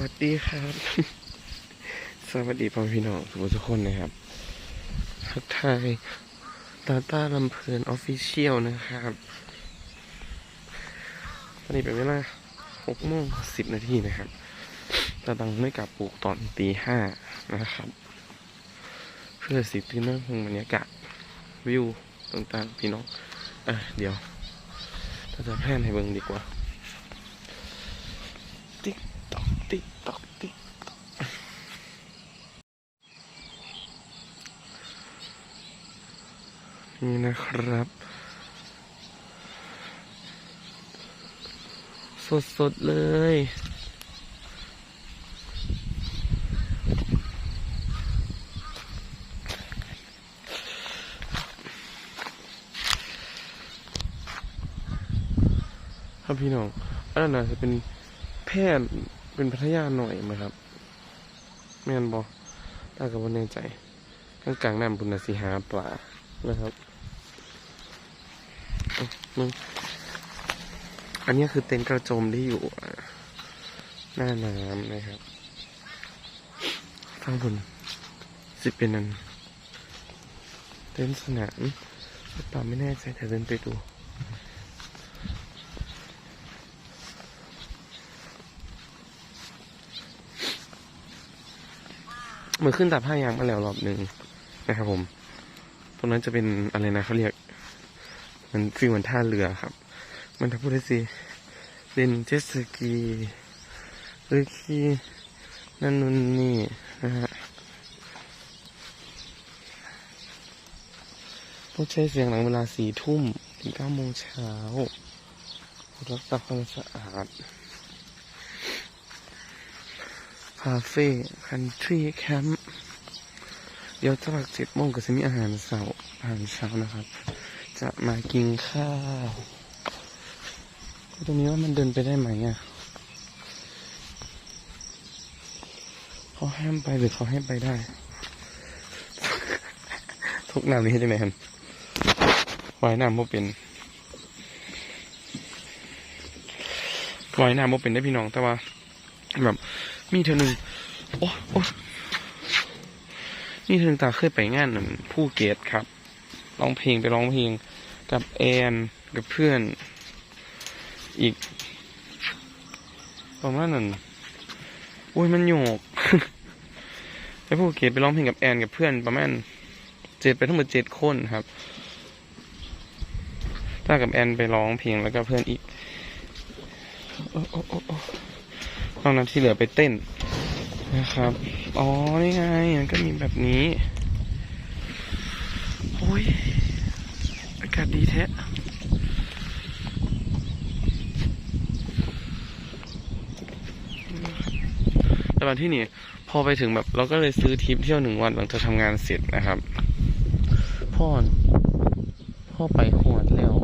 วัสดีครับ สวัสดีพ่อพี่น้องทุกทุกคนนะครับทักทายตาตาลำเพลินออฟฟิเชียลนะครับวันนี้เป็นเวลาหกโมงสิบนาทีนะครับตาตังไม่กลับปลูกตอนตีห้านะครับ เพื่อสิตื่นนั่งชมบรรยากาศวิวต่างๆพี่น้อง อะ เดี๋ยวเราจะแพร่นให้เบิ่งดีกว่า ติ๊กตอกติ๊กตอกติ๊กตอก นี่นะครับ สดๆ เลยครับพี่น้องอันนั้นจะเป็นแพทย์เป็นพัทยาหน่อยไหมครับแม่นบอกตากับว่าแน่ใจกลางกลางๆน้ำบุญนาสีหาปลา นะครับอามึงอันนี้คือเต็นท์กระโจมที่อยู่หน้าน้ำนะครับข้างบนสิเป็นนันเต็นท์สนามหรือเปล่าไม่แน่ใจแต่เดินไปดูเหมือนขึ้นตับผ้ายางมาแล้วรอบหนึ่งนะครับผม ตรงนั้นจะเป็นอะไรนะเขาเรียก มันฟีลเหมือนท่าเรือครับ มันถ้าพูดได้สิเล่นเจ็ตสกีหรือขี่นั่นนู่นนี่นะฮะต้องใช้เสียงหลังเวลาสี่ทุ่มถึงเก้าโมงเช้ารักษาความสะอาดคาเฟ่คันทรีแคมป์ เดี๋ยวจะหลักเจ็ดโมงก็จะมีอาหารเสาร์อาหารเช้านะครับ จะมากินข้าวตรงนี้ว่ามันเดินไปได้ไหมอะเขาห้ามไปหรือเขาให้ไปได้ ทุกน้ำนี้ให้ได้ไหมครับว่ายน้ำโมเป็นว่ายน้ำโมเป็นได้พี่น้องแต่ว่า แบบ มีเธอหนึ่งโอ้โอ้ มีเธอหนึ่งตาเคยไปงานผู้เกตครับร้องเพลงไปร้องเพลงกับแอนกับเพื่อน อีก ประมาณนั้นโอ้ยมันโยกไปผู้เกตไปร้องเพลงกับแอนกับเพื่อน ประมาณเจ็ดไปทั้งหมดเจ็ดคนครับถ้ากับแอนไปร้องเพลงแล้วก็เพื่อนอีกโอ้อ้โอ้โอ้นอกนั้นที่เหลือไปเต้น นะครับ อ๋อ นี่ไง มันก็มีแบบนี้ โอ้ย อากาศดีแท้แต่วันที่นี่ พอไปถึงแบบเราก็เลยซื้อทริปเที่ยวหนึ่งวันหลังจากทำงานเสร็จนะครับ พ่อ พ่อไปหวดแล้ว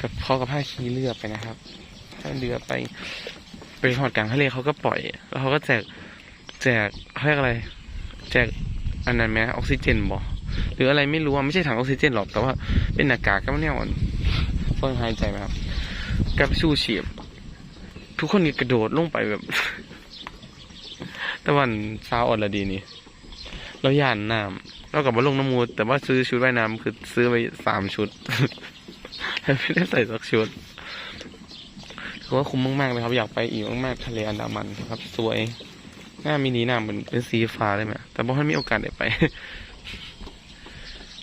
กับพ่อกับพ่าขี่เรือไปนะครับถ้าเรือไป ไปหอดกลางทะเลเขาก็ปล่อย แล้วเขาก็แจกแจกเขาเรียกอะไร แจกอันนั้นไหมออกซิเจนบอหรืออะไรไม่รู้อะไม่ใช่ถังออกซิเจนหรอก แต่ว่าเป็นหน้ากากก็ไม่แน่อ่อนเพิ่งหายใจไหมครับ กับชูชีพทุกคนนี่กระโดดลงไปแบบแต่วันเช้าอ่อนละดีนี่เราย่านน้ำเรากับว่าลงน้ำมูดแต่ว่าซื้อชุดว่ายน้ำคือซื้อไปสามชุดแต่ไม่ได้ใส่สักชุด ถือว่าคุ้มมากๆเลยครับ อยากไปอีกมากๆทะเลอันดามันครับ สวย หน้ามินิน้ำเป็นเป็นสีฟ้าเลยไหมแต่บ่ให้มีโอกาสได้ไป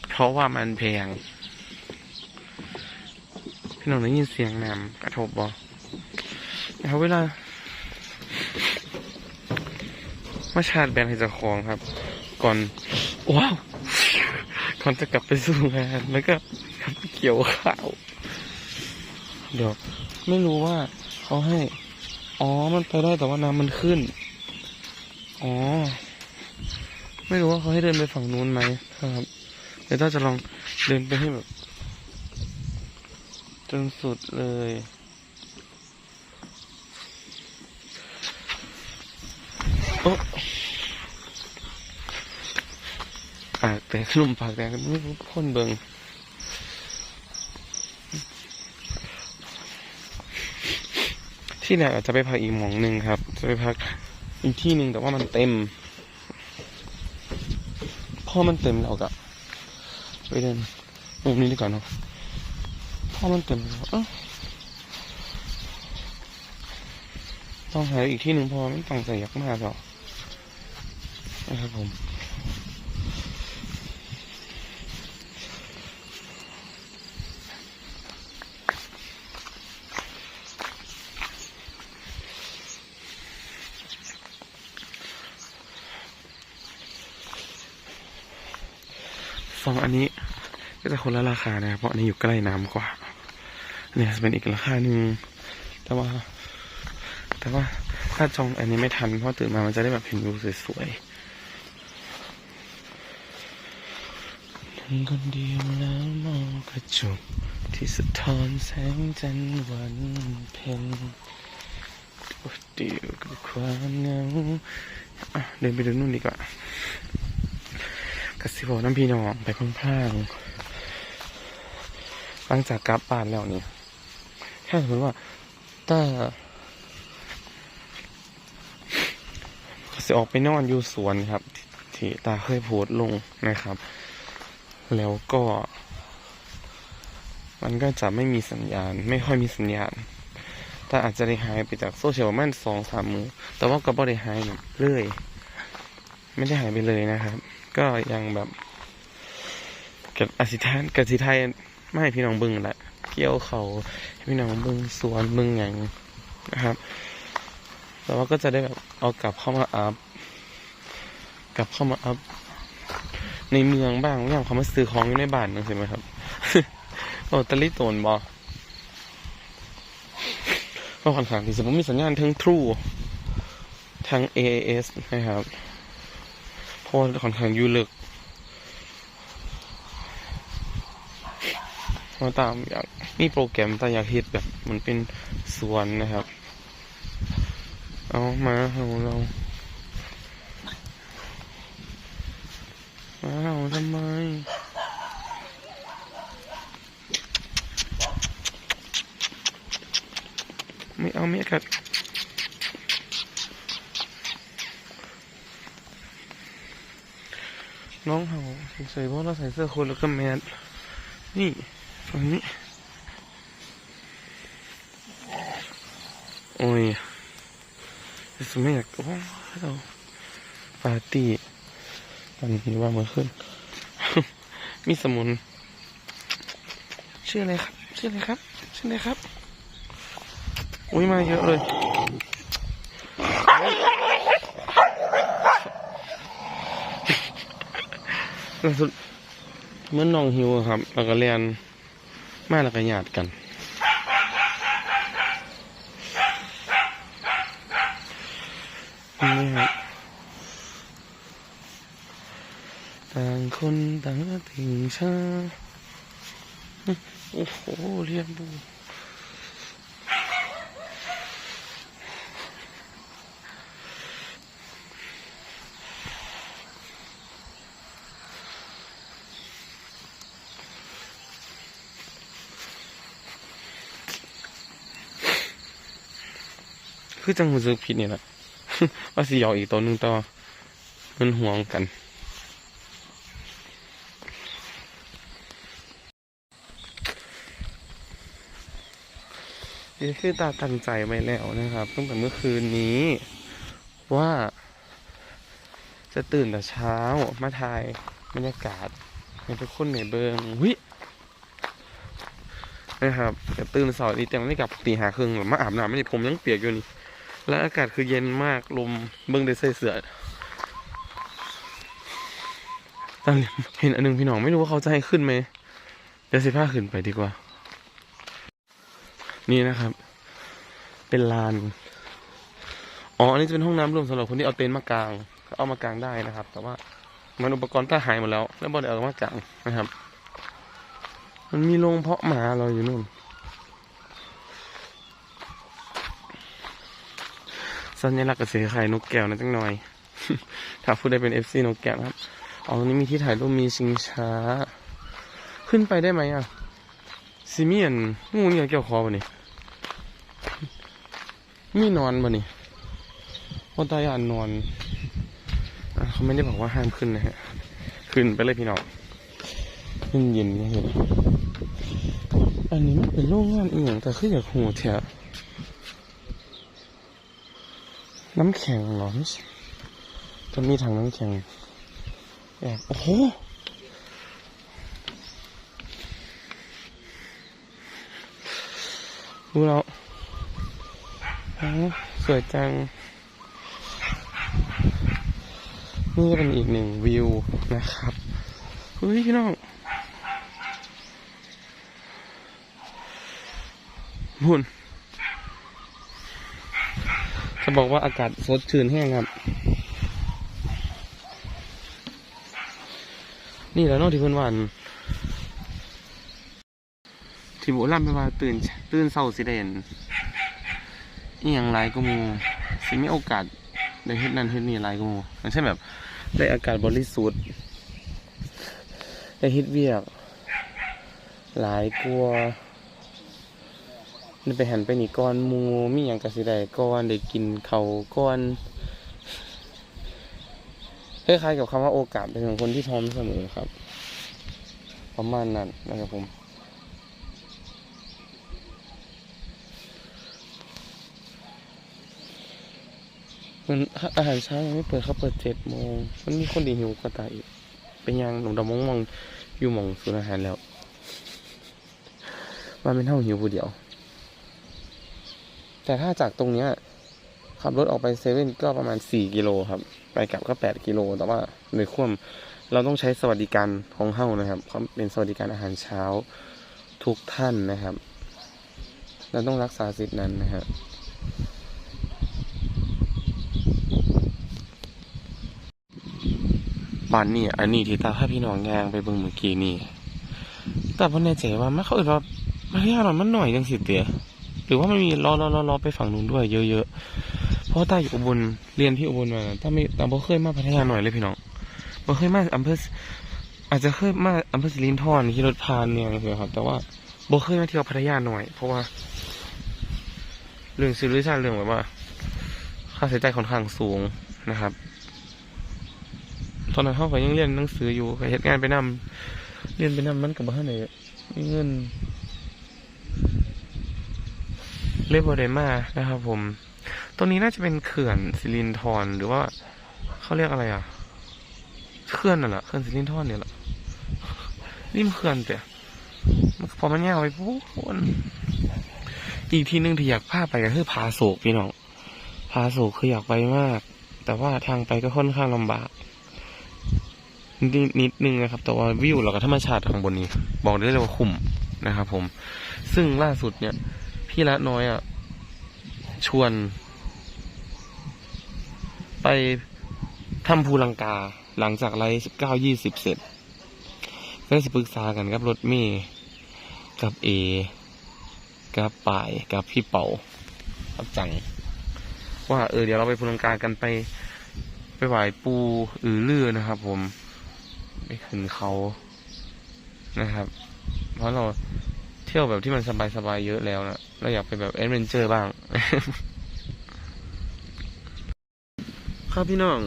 เพราะว่ามันแพงพี่น้องได้ยินเสียงน้ำกระทบบ่นะครับเวลามาชาร์แบนให้จ้าของครับ ก่อนว้าวก่อนจะกลับไปสู่งานแล้วก็เกี่ยวข้าวเดี๋ยว ไม่รู้ว่าเขาให้ อ๋อ มันไปได้แต่ว่าน้ำมันขึ้น อ๋อ ไม่รู้ว่าเขาให้เดินไปฝั่งนู้นไหมครับ เดี๋ยวต้าจะลองเดินไปให้แบบ จนสุดเลย โอ้ปากแตกลุ่มปากแตกไม่รู้คนเบิง ที่แรกอาจจะไปพักอีกหมองหนึ่งครับ จะไปพักอีกที่หนึ่งแต่ว่ามันเต็ม พอมันเต็มเราก็ไปเดินมุมนี้ดีกว่าเนาะพอมันเต็มแล้วเอ้าต้องหาอีกที่หนึ่งพอไม่ตั้งใจอยากมากหรอกนะครับผม ฝั่งอันนี้ก็จะคนละราคานะครับเพราะอันนี้อยู่ใกล้น้ำกว่าอันนี้จะเป็นอีกราคาหนึ่งแต่ว่า แต่ว่าถ้าจองอันนี้ไม่ทันเพราะตื่นมามันจะได้แบบเห็นวิวสวยๆนั่งคนเดียวแล้วมองกระจกที่สะท้อนแสงจันทร์วันเพ็ญโดดเดียวกับความเหงาเดินไปดูนู่นดีกว่า กสิบน้ำพี่น้องไปพลางหลังจากกลับบ้านแล้วเนี่ยถ้าสมมติว่าถ้าจะออกไปนอนอยู่สวนครับ ที่ตาเคยโพสลงนะครับ แล้วก็ มันก็จะไม่มีสัญญาณ ไม่ค่อยมีสัญญาณต่อาจจะได้หายไปจากโซเชียลประมาณสองสามมือ แต่ว่าก็บ่ได้หายเลย ไม่ได้หายไปเลยนะครับ ก็ยังแบบกับอสิทานกับสิไทยไม่ให้พี่น้องบึงแหละเกี่ยวเขาพี่น้องบึงสวนบึงอย่างนะครับ แต่ว่าก็จะได้แบบเอากลับเข้ามาอัพกลับเข้ามาอัพในเมืองบ้างอย่างเขามาซื้อของอยู่ในบ้านนึงใช่ไหมครับโอ้ตะลิโตนบอก็ค่อนข้างที่จะไม่มีสัญญาณทั้ง True ทั้ง AAS นะครับ ราะค่อนข้างอยูลึกเพราตามอยากมีโปรแกรมแต่อยากเฮ็ดแบบมันเป็นสวนนะครับ เอามาเอาเรามาเอาทำไมไม่เอาไม่กัด น้องเขาใส่เพราะเราใส่เสื้อโคนแล้วก็แมสนี่ฝั่งนี้ โอ้ยสมัยอยากโอ้เราปาร์ตี้ตอนนี้ว่าเมื่อคืนมีสมุน ชื่ออะไรครับ ชื่ออะไรครับ ชื่ออะไรครับ อุ้ยมาเยอะเลย ล่าสุดเมื่อน้องหิวครับแล้วก็เรียนมาแล้วก็หยาดกัน นี่ครับต่างคนต่างถึงชาโอ้โหเรียนบู คือจังหูซึกผิดนี่แหละว่าสิหยอกอีกตัวหนึงต่อมันห่วงกัน นี่คือตาตั้งใจไว้แล้วนะครับตั้งแต่เมื่อคืนนี้ ว่าจะตื่นแต่เช้ามาถ่ายบรรยากาศให้ทุกคนในเบิงวินะครับจะตื่นเสาร์นี้แต่ไม่กลับตีหาครึ่งหรือมาอาบน้ำไม่ได้ผมยังเปียกอยู่นี่ แล้วอากาศคือเย็นมากลมเบิ่งได้ใส่เสื้อตอนเห็นอันหนึงพี่น้องไม่รู้ว่าเขาจะให้ขึ้นไหมเดี๋ยวสิพาขึ้นไปดีกว่า นี่นะครับ เป็นลานอ๋ออันนี้จะเป็นห้องน้ำรวมสำหรับคนที่เอาเต็นท์มากางก็เอามากางได้นะครับ แต่ว่ามันอุปกรณ์ก็หายหมดแล้ว แล้วบอได้เอามากางนะครับ มันมีโรงเพาะหมาเราอยู่นู่น สัญลักษณ์กระสือไข่นกแก้วนะจังหน่อย ถ้าพูดได้เป็นเอฟซีนกแก้วครับอ๋อนี้มีที่ถ่ายรูปมีชิงช้า ขึ้นไปได้ไหมอะซิเมียนงูเนี่ยเกี่ยวคอป่ะนี่มีนอนบ่นี่ว่าตายานนอนอเขาไม่ได้บอกว่าห้ามขึ้นนะฮะ ขึ้นไปเลยพี่น้องขึ้นเย็นนี่เห็นอันนี้มันเป็นโรงงานอีหยังแต่คืออยากหูแถะ น้ำแข็งเหรอไม่ใช่จะมีถังน้ำแข็งแอบโอ้โหดูแล้วโอ้สวยจัง นี่ก็เป็นอีกหนึ่งวิวนะครับเฮ้ยพี่น้องบุ ญจะบอกว่าอากาศสดชื่นแห้งครับ นี่แหล้วนอกที่เพื่อนวาอันที่โบุรัมเป็นว่าตื่นตื่นเศร้าสิเด่นอีหยังไรก็มูสิมีโอกาสได้เฮ็ดนั่นเฮ็ดนี่ไรก็มูอย่างเช่แบบ ได้อากาศบริสุทธิ์ได้เฮ็ดเวียก หลายกลัว ได้ไปหันไปนี่ก่อนมูมีอย่างกระสิได้ก่อนได้กินเขาก่อนคล้ายๆกับคำว่าโอกาสเป็นของคนที่พร้อมเสมอครับ ประมาณนั้นนะครับผมมันอาหารเช้ายังไม่เปิดเขาเปิดเจ็ดโมงมันมีคนดีหิวกว่าตายอีกเป็นยังหลงดำมองมองอยู่มองศูนอาหารแล้วมันเป็นเท่าหิวผู้เดียว แต่ถ้าจากตรงเนี้ยขับรถออกไปเซเว่นก็ประมาณสี่กิโลครับ ไปกลับก็แปดกิโล แต่ว่าในควมเราต้องใช้สวัสดิการของเฮ้านะครับเขาเป็นสวัสดิการอาหารเช้าทุกท่านนะครับ เราต้องรักษาสิทธินั้นนะครับบ้านนี่อันนี้ที่ตาพาพี่น้องยางไปเบิ่งเมื่อกี้นี่ แต่พ่อแน่ใจว่ามันเขาเอ่ยว่าพัทยาหน่อยมันหน่อยจังสิเตีย หรือว่ามันมีล้อล้อล้อล้อไปฝั่งนู้นด้วยเยอะๆเพราะว่าตาอยู่อุบลเรียนที่อุบลมาตาไม่ตาบ่เคยมาพัทยาหน่อยเลยพี่น้องบ่เคยมาอำเภออาจจะเคยมาอำเภอสิรินธรที่รถพานเนี่ยเฉยครับ แต่ว่าบ่เคยมาเที่ยวพัทยาหน่อย เพราะว่า เรื่องซื้อรือซ่าเรื่องแบบว่า ค่าใช้จ่ายค่อนข้างสูงนะครับ ตอนนั้นเขาก็ยังเรียนหนังสืออยู่ก็เฮ็ดงานไปนำเรียนไปนำมันกับบ้านไหนมีเงิน เรียบได้มานะครับผม ตรงนี้น่าจะเป็นเขื่อนสิรินธรหรือว่าเขาเรียกอะไรอะเขื่อนน่ะแหละเขื่อนสิรินธรเนี่ยแหละริมเขื่อนแต่มันพอมันยาไปปุ๊บอีกทีนึงที่อยากพาไปก็คือผาโศกพี่น้องผาโศกคืออยากไปมาก แต่ว่าทางไปก็ค่อนข้างลำบากนิดนิดนึงนะครับ แต่ว่าวิวแล้วก็ธรรมชาติข้างบนนี้ บอกได้เลยว่าคุ้มนะครับผม ซึ่งล่าสุดเนี่ย พี่ละน้อยอะ ชวน ไปทำภูลังกา หลังจากไลฟ์สิบเก้ายี่สิบเสร็จ ก็ได้สิปรึกษากันกับรถเมย์กับเอ กับป่าย กับพี่เป่ากับจัง ว่าเออเดี๋ยวเราไปภูลังกากันไป ไปไหว้ปูอือลือนะครับผม ไปขึ้นเขานะครับ เพราะเรา เที่ยวแบบที่มันสบายๆเยอะแล้วนะเราอยากไปแบบแอดเวนเจอร์บ้าง ครับพี่น้อง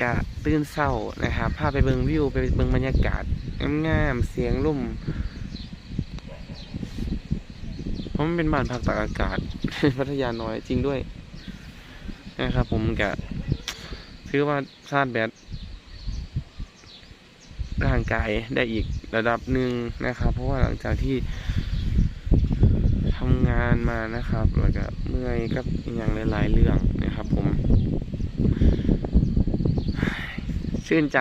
กะตื่นเศร้านะครับพาไปเบิงวิวไปเบิงบรรยากาศงามๆเสียงลุ่มเพราะมันเป็นบ้านพักตากอากาศพัทยาน้อยจริงด้วยนะครับผมกะถือว่าชาติแบต ร่างกายได้อีกระดับหนึ่งนะครับ เพราะว่าหลังจากที่ทำงานมานะครับแล้วก็เมื่อยกับอย่างหลายๆเรื่องนะครับ ผม ชื่นใจ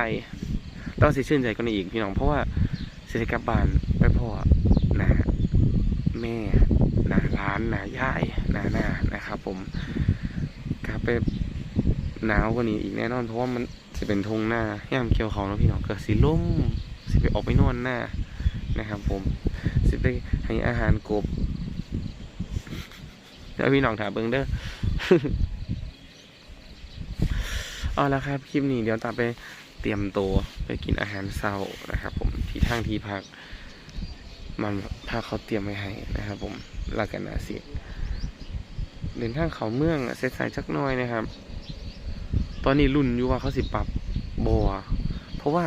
ต้องสิชื่นใจกันอีกพี่น้อง เพราะว่าเศรษฐกบานไปพ่อนะแม่นะร้านนะย่ายนะหน้านะครับ ผมกลับไปหนาวกว่านี้อีกแน่นอน เพราะว่ามัน จะเป็นทงหน้าย่ามเกี่ยวเขาเนาะพี่น้องเกิดสีล่มสิไปออกไปนอนหน้านะครับผมสิไปให้อาหารกบแล้วพี่น้องถามเบิ้งเด้อเอาละครับคลิปนี้เดี๋ยวตาไปเตรียมตัวไปกินอาหารเช้านะครับ ผมที่ทางที่พัก มันพักเขาเตรียมไว้ให้นะครับ ผมลากันนาสิเดินทางเขาเมืองเสร็จสายจักน้อยนะครับ ตอนนี้รุ่นอยู่ว่าเขาสิปรับบัวเพราะว่า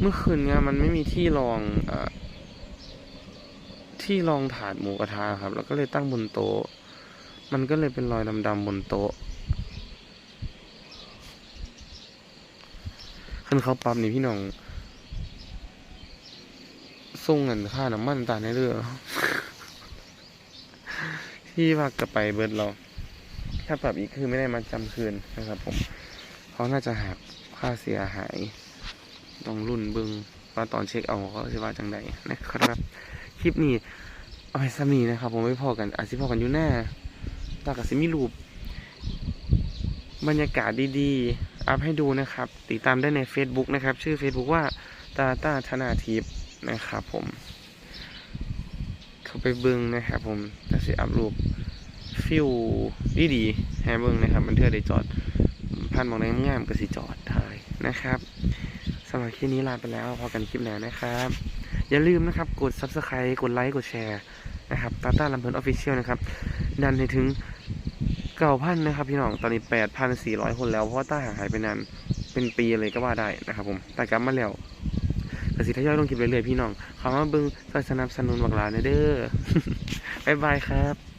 เมื่อคืนเนี่ยมันไม่มีที่รองอที่รองถาดหมูกระทะครับ แล้วก็เลยตั้งบนโต๊ะ มันก็เลยเป็นรอยดำๆบนโต๊ะขึ้นเขาปรับนี่พี่น้องส่งเงินค่าน้ำมันตาในเรือที่ว่าจะไปเบิร์ดเราาปรับอีกคือไม่ได้มาจำคืนนะครับ ผมเขาน่าจะหักค่าเสียหายลองรุ่นเบึงว่าตอนเช็คเอาเขาจะว่าจังใดนะครับ คลิปนี้เอาไปสมีนะครับ ผมไม่พอกันอาจจะพอกันอยู่แน่ตากับซิมีรูป บรรยากาศดีๆ อัพให้ดูนะครับ ติดตามได้ใน Facebook นะครับ ชื่อ Facebook ว่าตาตาธนาทิพย์นะครับผม เข้าไปเบิ้งนะครับผมแต่สิอัพรูป ฟิวดีดีๆให้เบิ้งนะครับ มันเทื่อได้จอดผ่านมองในงามๆก็สิจอดถ่ายนะครับสำหรับคลิปนี้ลาไปแล้วพอกันคลิปหน้านะครับ อย่าลืมนะครับ กด Subscribe กดไลค์กดแชร์นะครับตาตาลำเพลินออฟฟิเชียลนะครับ ดันให้ถึงเก้าพันนะครับพี่น้องตอนนี้แปดพันสี่ร้อยคนแล้วเพราะว่าต้าห่างหายไปนานเป็นปีเลยก็ว่าได้นะครับผมแต่กลับมาแล้วกสิทยอยลงคลิปเรื่อยๆพี่น้องขอมาเบิ้งสนับสนุนบักหลานเด้อบ๊ายบายครับ